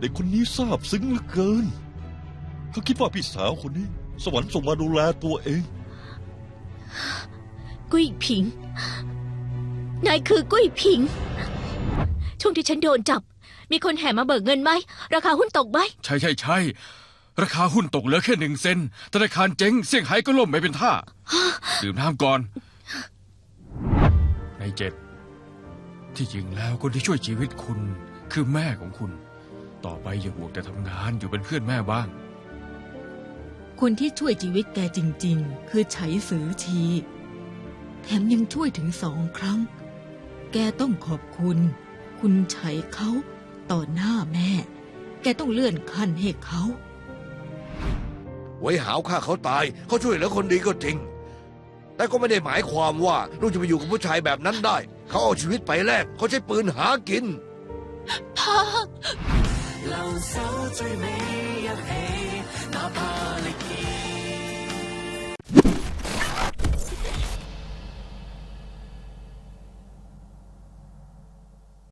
เด็กคนนี้ซาบซึ้งเหลือเกิน เขาคิดว่าพี่สาวคนนี้ สวรรค์ส่งมาดูแลตัวเอง กุ้ยผิง นายคือกุ้ยผิง ช่วงที่ฉันโดนจับ มีคนแห่มาเบิกเงินไหม ราคาหุ้นตกไหม ใช่ใช่ใช่ราคาหุ้นตกเหลือแค่หนึ่งเซนธนาคารเจ๊งเซี่ยงไฮ้ก็ล่มไม่เป็นท่า ดื่มน้ำก่อน ในเจ็ด ที่จริงแล้วคนที่ช่วยชีวิตคุณคือแม่ของคุณ ต่อไปอย่าห่วงแต่ทำงานอยู่เป็นเพื่อนแม่บ้าง คนที่ช่วยชีวิตแกจริง ๆ คือไฉสือชี แถมยังช่วยถึงสองครั้ง แกต้องขอบคุณ คุณไฉเขาต่อหน้าแม่ แกต้องเลื่อนขั้นให้เขา ไว้หาวฆ่าเขาตายเขาช่วยเหลือคนดีก็จริง แต่ก็ไม่ได้หมายความว่าลูกจะไปอยู่กับผู้ชายแบบนั้นได้ เขาเอาชีวิตไปแลกเขาใช้ปืนหากิน留手最美，一起，哪怕。